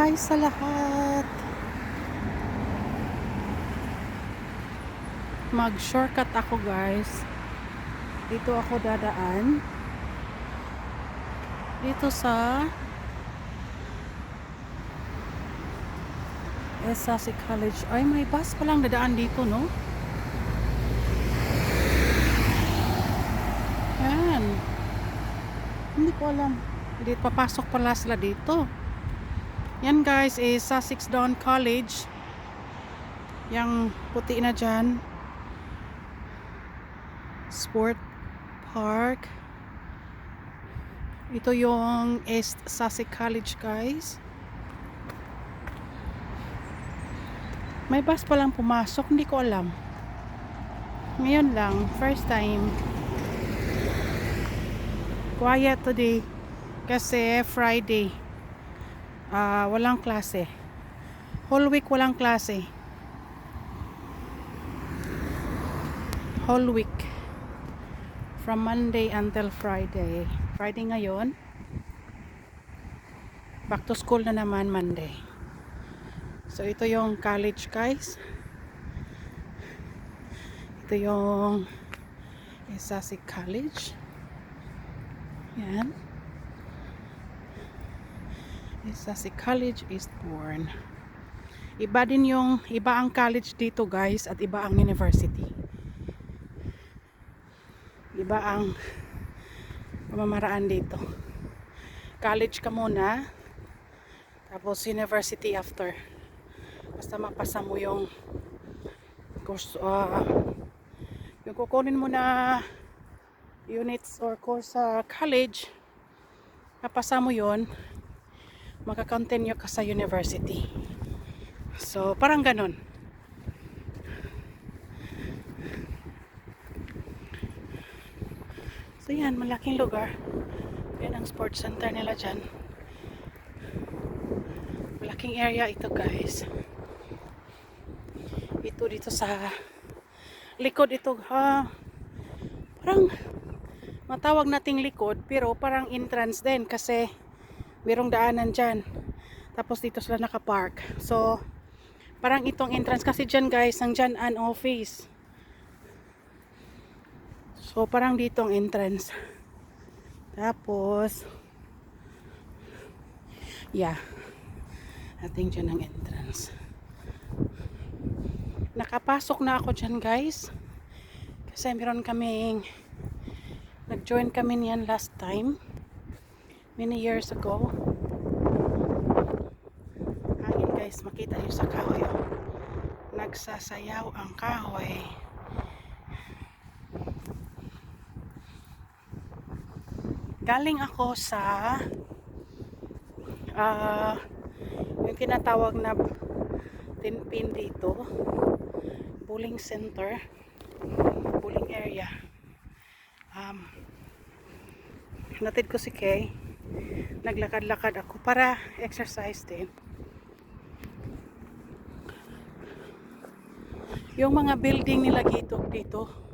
Hi sa lahat! Mag-shortcut ako guys. Dito ako dadaan. Dito sa Esasi College. Ay, may bus palang dadaan dito, no? Yan. Hindi ko alam. Hindi papasok pala sila dito. Yan guys is Sussex Down College. Yang puti na dyan. Sport Park. Ito yung East Sussex College guys. May bus pa lang pumasok. Hindi ko alam. Ngayon lang. First time. Quiet today. Kasi Friday. Ah, walang klase. Whole week walang klase. Whole week. From Monday until Friday. Friday ngayon. Back to school na naman Monday. So ito yung college guys. Ito yung Esasi College. Yan. Esasi College Eastbourne. Iba din yung, iba ang college dito guys at iba ang university. Iba ang pamamaraan dito. College ka muna, tapos university after. Basta mapasa mo yung course, uh, yung kukunin mo na units or course sa college, napasa mo yon makakontinue ka sa university. So, parang ganon. So, yan, malaking lugar. Yan ang sports center nila dyan. Malaking area ito, guys. Ito dito sa likod ito, ha? Parang matawag nating likod, pero parang entrance din kasi merong daanan dyan. Tapos dito sila nakapark. So, parang itong entrance kasi dyan guys, ang dyan an office. So, parang dito ang entrance. Tapos, yeah. Ating dyan ang entrance. Nakapasok na ako dyan guys. Kasi meron kaming nag-join kami niyan last time many years ago. Hangin guys, makita niyo sa kahoy. Oh. Nagsasayaw ang kahoy. Galing ako sa ah yung tinatawag na tinpin dito bowling center bowling area um, natid ko si Kay naglakad-lakad ako para exercise din. Yung mga building nila dito, dito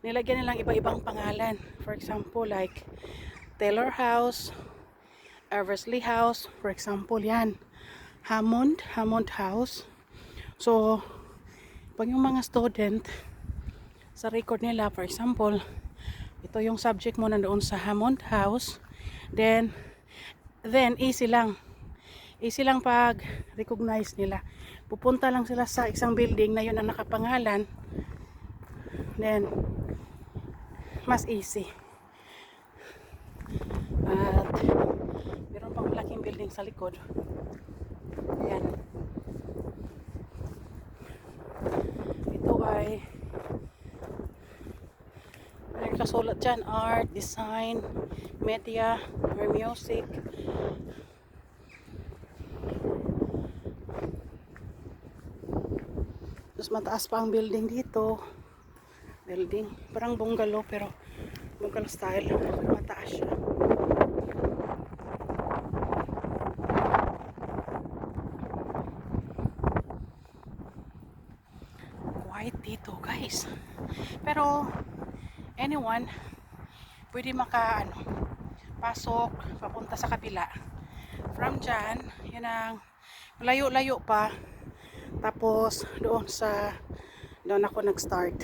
nilagyan nilang iba-ibang pangalan. For example, like Taylor House, Eversley House, for example, yan. Hammond, Hammond House. So, pag yung mga student, sa record nila, for example, ito yung subject mo nandoon sa Hammond House, then, then easy lang. Easy lang pag recognize nila. Pupunta lang sila sa isang building na yun ang nakapangalan. Then, mas easy. At, meron pang malaking building sa likod. Ayan. Ito ay may kasulat dyan, art, design, media, or music. Tapos mataas pa ang building dito. Building. Parang bungalow pero bungalow style. Mataas siya. Dito guys. Pero anyone pwede maka ano, pasok papunta sa kabila From dyan, yun ang layo-layo pa. Tapos, doon sa, doon ako nag-start.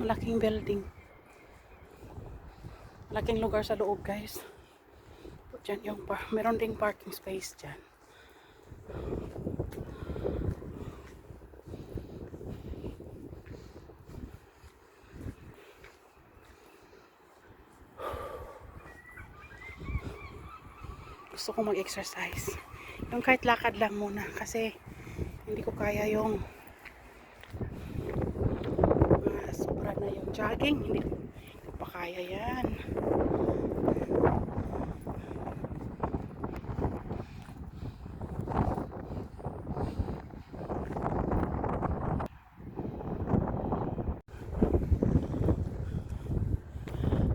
Malaking building. Malaking lugar sa loob, guys. Diyan yung par meron ding parking space dyan. Gusto ko mag-exercise. Yung kahit lakad lang muna kasi hindi ko kaya yung uh, sobra na yung jogging. Hindi, hindi ko pa kaya yan.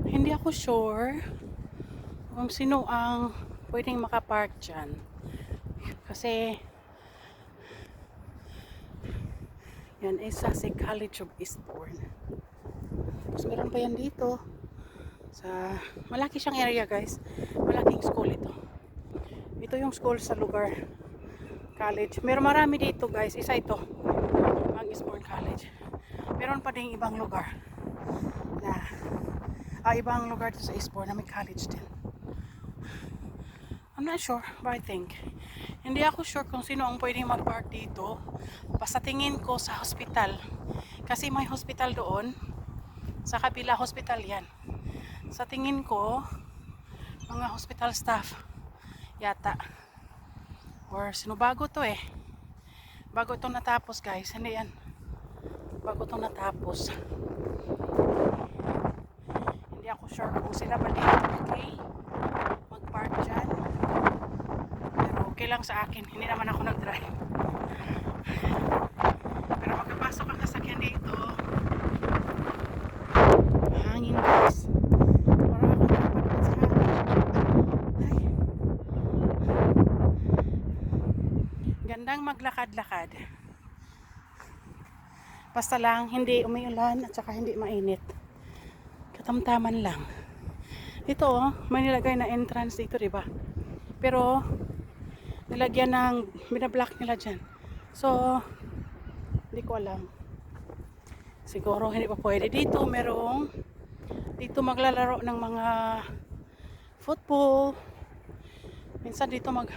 Hindi ako sure kung sino ang pwedeng makapark dyan. Kasi yan is sa College of Eastbourne. Tapos meron pa yan dito. Sa malaki siyang area guys. Malaking school ito. Ito yung school sa lugar. College. Meron marami dito guys. Isa ito. Ang Eastbourne College. Meron pa ding ibang lugar na ah, ibang lugar dito sa Eastbourne na may college din. Not sure, but I think. Hindi ako sure kung sino ang pwedeng mag-park dito. Basta tingin ko sa hospital. Kasi may hospital doon. Sa kabila hospital yan. Sa tingin ko, mga hospital staff. Yata. Or sino bago to eh. Bago itong natapos guys. Hindi yan. Bago itong natapos. Hindi ako sure kung sila ba dito okay mag-park dyan. Pero okay lang sa akin. Hindi naman ako nag-drive. Pero magkapasok ang sasakyan dito. Hangin guys. Parang ako dapat sa Ay. Gandang maglakad-lakad. Basta lang hindi umuulan at saka hindi mainit. Katamtaman lang. Ito oh, may nilagay na entrance dito, di ba? Pero nilagyan ng binablock nila dyan. So, hindi ko alam. Siguro hindi pa pwede dito. Merong dito maglalaro ng mga football. Minsan dito mag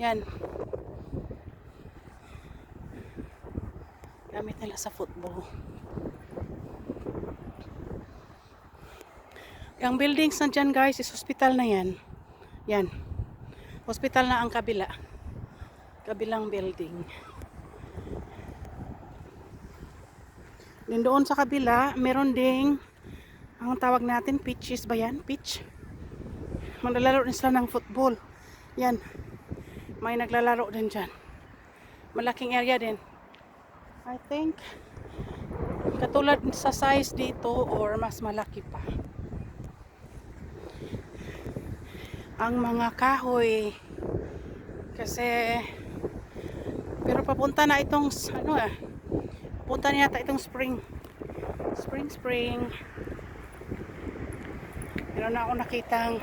yan. Gamit nila sa football. Yung buildings na dyan guys is hospital na yan. Yan. Hospital na ang kabila. Kabilang building. Then doon sa kabila, meron ding ang tawag natin pitches ba yan? Pitch. Maglalaro din sila ng football. Yan. May naglalaro din dyan. Malaking area din. I think katulad sa size dito or mas malaki pa. Ang mga kahoy. Kasi pero papunta na itong ano ah papunta na yata itong spring. Spring spring. Meron na ako nakitang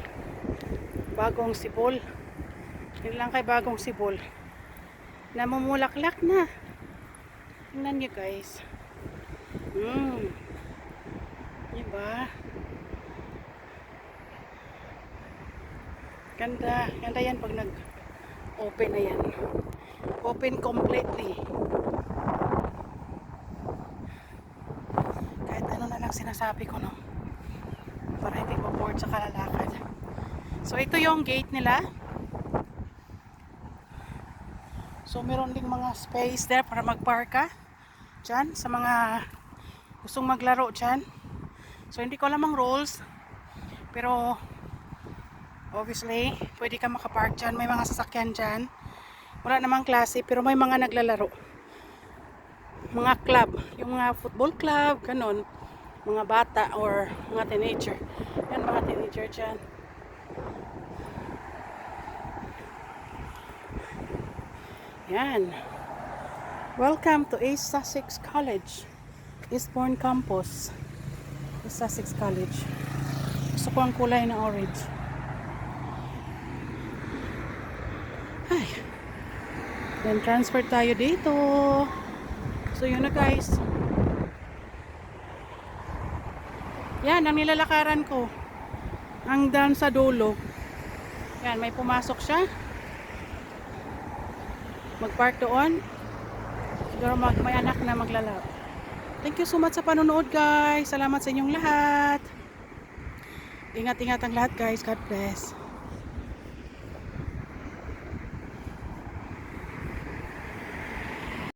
bagong sibol. Yun lang kay bagong sibol. Namumulaklak na. Tingnan nyo guys. Hmm. Diba ganda ganda yan pag nag open na yan open completely. Kahit ano na lang sinasabi ko no? Para hindi ma-board sa kalalakad so ito yung gate nila. So meron ding mga space there para magpark ka dyan sa mga gustong maglaro dyan. So hindi ko alam ang rules pero obviously pwede ka makapark dyan. May mga sasakyan dyan. Wala namang klase pero may mga naglalaro. Mga club. Yung mga football club ganon mga bata or mga teenager. Yan mga teenager dyan. Yan. Welcome to East Sussex College Eastbourne Campus. East Sussex College. Gusto ko ang kulay na orange. Ay. Then transfer tayo dito. So yun na guys. Yan, ang nilalakaran ko. Ang down sa dulo. Yan, may pumasok siya. Mag-park doon. Siguro mag, may anak na maglalaro. Thank you so much sa panonood guys. Salamat sa inyong lahat. Ingat-ingat ang lahat guys. God bless.